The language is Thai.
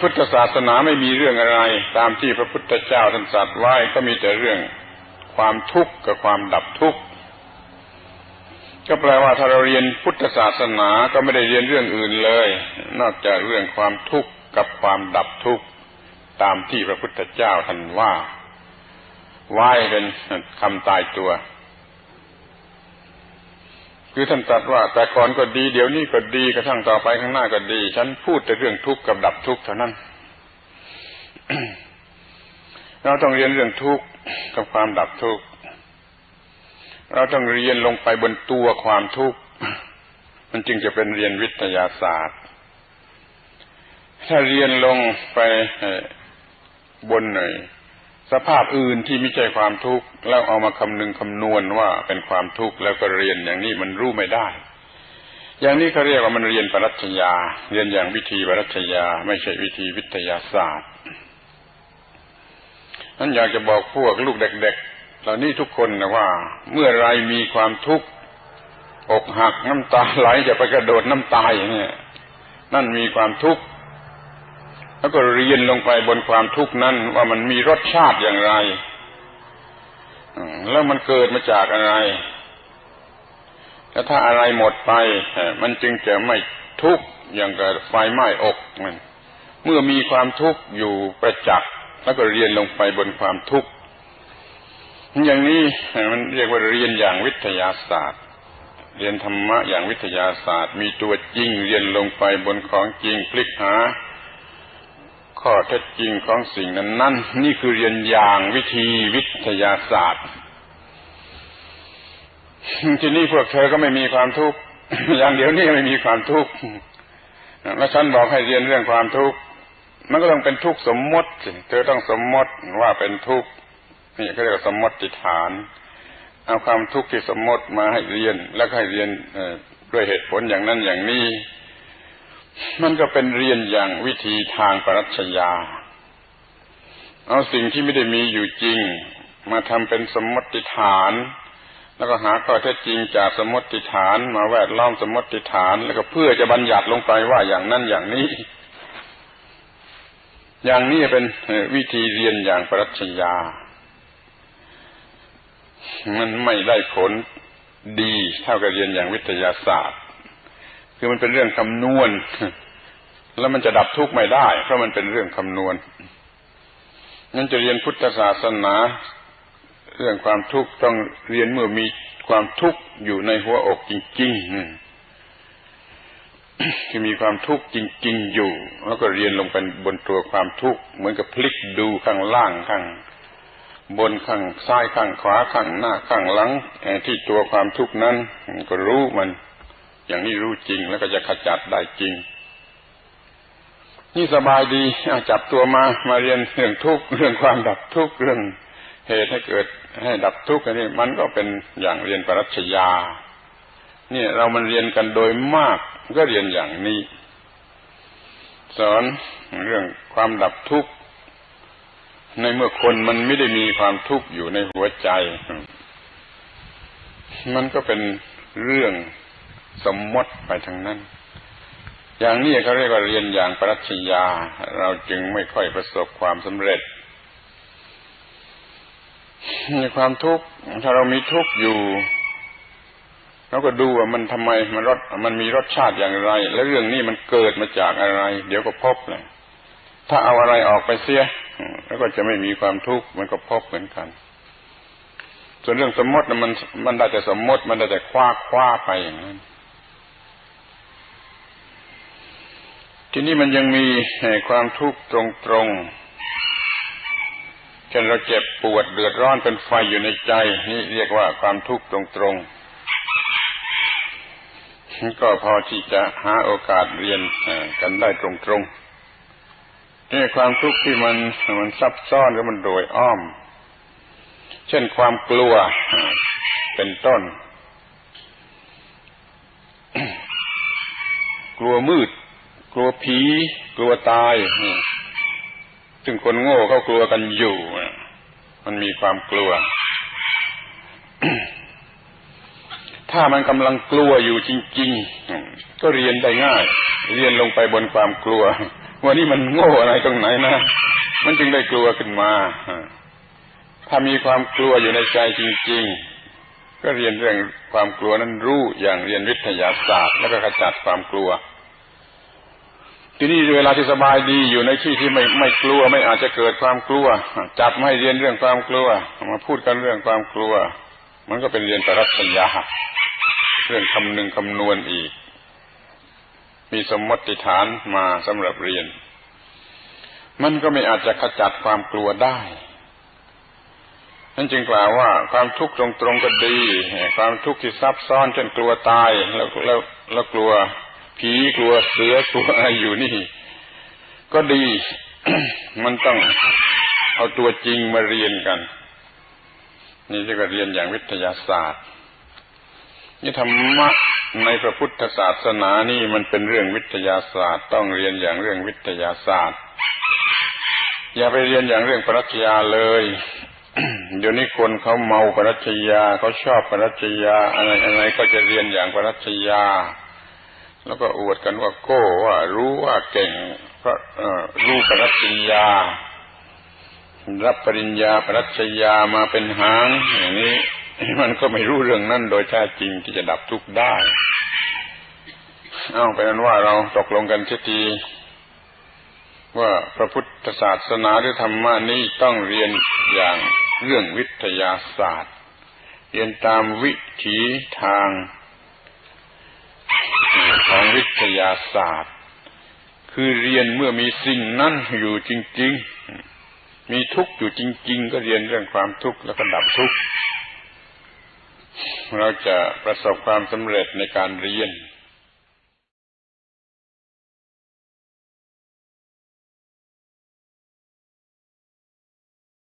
พุทธศาสนาไม่มีเรื่องอะไร ตามที่พระพุทธเจ้าท่านสัตรัสไว้ก็มีแต่เรื่องความทุกข์กับความดับทุกข์ก็แปลว่าถ้าเราเรียนพุทธศาสนาก็ไม่ได้เรียนเรื่องอื่นเลย นอกจากเรื่องความทุกข์กับความดับทุกข์ตามที่พระพุทธเจ้าท่านว่าไว้เป็นคำตายตัว คือท่านตรัสว่าแต่ก่อนก็ดีเดี๋ยวนี้ก็ดีกระทั่งต่อไปข้างหน้าก็ดี ฉันพูดแต่เรื่องทุกข์กับดับทุกข์เท่านั้น เราต้องเรียนเรื่องทุกข์กับความดับทุกข์เราต้องเรียนลงไปบนตัวความทุกข์มันจึงจะเป็นเรียนวิทยาศาสตร์ ถ้าเรียนลงไปบนหน่อย สภาพอื่นที่ไม่ใช่ความทุกข์แล้วเอามาคำนึงคำนวณว่าเป็นความทุกข์แล้วก็เรียนอย่างนี้มันรู้ไม่ได้ อย่างนี้เขาเรียกว่ามันเรียนปรัชญาเรียนอย่างวิธีปรัชญาไม่ใช่วิธีวิทยาศาสตร์นั้นอยากจะบอกพวกลูกเด็กๆเหล่านี้ทุกคนนะว่า เมื่อไรมีความทุกข์อกหักน้ำตาไหลจะไปกระโดดน้ำตายเนี่ยนั่นมีความทุกข์ แล้วก็เรียนลงไปบนความทุกข์นั้นว่ามันมีรสชาติอย่างไร แล้วมันเกิดมาจากอะไร แล้วถ้าอะไรหมดไป มันจึงจะไม่ทุกข์อย่างกับไฟไหม้อกมัน เมื่อมีความทุกข์อยู่ประจักษ์แล้วก็เรียนลงไปบนความทุกข์อย่างนี้มันเรียกว่าเรียนอย่างวิทยาศาสตร์ เรียนธรรมะอย่างวิทยาศาสตร์ มีตัวจริงเรียนลงไปบนของจริงพลิกหา ข้อเท็จจริงของสิ่งนั้นนั่นนี่คือเรียนอย่างวิธีวิทยาศาสตร์ ที่นี้พวกเธอก็ไม่มีความทุกข์อย่างเดียวนี้ไม่มีความทุกข์แล้วฉันบอกให้เรียนเรื่องความทุกข์มันก็ต้องเป็นทุกข์สมมติเธอต้องสมมติว่าเป็นทุกข์นี่เขาเรียกว่าสมมติฐาน เอาความทุกข์ที่สมมติมาให้เรียนแล้วให้เรียนด้วยเหตุผลอย่างนั้นอย่างนี้ มันก็เป็นเรียนอย่างวิธีทางปรัชญา เอาสิ่งที่ไม่ได้มีอยู่จริง มาทำเป็นสมมติฐาน แล้วก็หาข้อเท็จจริงจากสมมติฐาน มาแวดล้อมสมมติฐาน แล้วก็เพื่อจะบัญญัติลงไปว่าอย่างนั้นอย่างนี้ อย่างนี้เป็นวิธีเรียนอย่างปรัชญา มันไม่ได้ผลดีเท่ากับเรียนอย่างวิทยาศาสตร์ คือมันเป็นเรื่องคำนวณ แล้วมันจะดับทุกข์ไม่ได้ เพราะมันเป็นเรื่องคำนวณนั้นจะเรียนพุทธศาสนา เรื่องความทุกข์ต้องเรียนเมื่อมีความทุกข์อยู่ในหัวอกจริงๆที่มีความทุกข์จริง ๆ อยู่ แล้วก็เรียนลงไปบนตัวความทุกข์เหมือนกับพลิกดูข้างล่างข้างบนข้างซ้ายข้างขวาข้างหน้าข้างหลังที่ตัวความทุกข์นั้นก็รู้มัน อย่างนี้รู้จริงแล้วก็จะขจัดได้จริง นี่สบายดีจับตัวมามาเรียนเรื่องทุกข์เรื่องความดับทุกข์เรื่องเหตุให้เกิดให้ดับทุกข์อันนี้มันก็เป็นอย่างเรียนปรัชญาเนี่ยเรามันเรียนกันโดยมากก็เรียนอย่างนี้ สอนเรื่องความดับทุกข์ในเมื่อคนมันไม่ได้มีความทุกข์อยู่ในหัวใจ มันก็เป็นเรื่อง สมมติไปทั้งนั้น อย่างนี้เขาเรียกว่าเรียนอย่างปรัชญา เราจึงไม่ค่อยประสบความสำเร็จมีความทุกข์ถ้าเรามีทุกข์อยู่เราก็ดูว่ามันทำไมมันรสมันมีรสชาติอย่างไร และเรื่องนี้มันเกิดมาจากอะไร เดี๋ยวก็พบเลยถ้าเอาอะไรออกไปเสีย แล้วก็จะไม่มีความทุกข์มันก็พบเหมือนกัน ส่วนเรื่องสมมติมันมันได้แต่สมมติมันได้แต่คว้าคว้าไปอย่างนั้น ทีนี้มันยังมีความทุกข์ตรงๆเช่นเราเจ็บปวดเดือดร้อนเป็นไฟอยู่ในใจ นี่เรียกว่าความทุกข์ตรงๆก็พอที่จะหาโอกาสเรียนกันได้ตรงๆนี่ความทุกข์ที่มันมันซับซ้อนหรือมันโดยอ้อม เช่นความกลัวเป็นต้น กลัวมืด กลัวผี กลัวตายซึ่งคนโง่เขากลัวกันอยู่ มันมีความกลัว ถ้ามันกำลังกลัวอยู่จริง ๆ ก็เรียนได้ง่าย เรียนลงไปบนความกลัว วันนี้มันโง่อะไรตรงไหนนะ มันจึงได้กลัวขึ้นมา ถ้ามีความกลัวอยู่ในใจจริง ๆก็เรียนเรื่องความกลัวนั้นรู้อย่างเรียนวิทยาศาสตร์ แล้วก็ขจัดความกลัว ที่นี่เวลาที่สบายดีอยู่ในที่ที่ไม่ไม่กลัวไม่อาจจะเกิดความกลัว จับไม่เรียนเรื่องความกลัว มาพูดกันเรื่องความกลัว มันก็เป็นเรียนปรัชญาเรื่องคำนึงคำนวณอีก มีสมมติฐานมาสำหรับเรียน มันก็ไม่อาจจะขจัดความกลัวได้นั่นจึงกล่าวว่าความทุกข์ตรงๆก็ดี ความทุกข์ที่ซับซ้อนจนกลัวตายแล้วแล้วแล้วกลัว ผีกลัวเสือกลัวอะไรอยู่นี่ ก็ดี มันต้องเอาตัวจริงมาเรียนกัน นี่จะก็เรียนอย่างวิทยาศาสตร์ นี่ธรรมะในพระพุทธศาสนานี่มันเป็นเรื่องวิทยาศาสตร์ ต้องเรียนอย่างเรื่องวิทยาศาสตร์ อย่าไปเรียนอย่างเรื่องปรัชญาเลยเดี๋ยวนี้คนเขาเมาปรัชญาเขาชอบปรัชญาอะไรอะไรก็จะเรียนอย่างปรัชญา แล้วก็อวดกันว่าโก้ว่ารู้ว่าเก่งก็รู้ปรัชญา รับปริญญาปรัชญามาเป็นหางอย่างนี้มันก็ไม่รู้เรื่องนั้นโดยแท้จริงที่จะดับทุกข์ได้ เอาเป็นนั้นว่าเราตกลงกันทีว่าพระพุทธศาสนาหรือธรรมะนี้ต้องเรียนอย่างเรื่องวิทยาศาสตร์ เรียนตามวิถีทาง ของวิทยาศาสตร์ คือเรียนเมื่อมีสิ่งนั้นอยู่จริง ๆ มีทุกข์อยู่จริง ๆ ก็เรียนเรื่องความทุกข์แล้วก็ดับทุกข์เราจะประสบความสำเร็จในการเรียน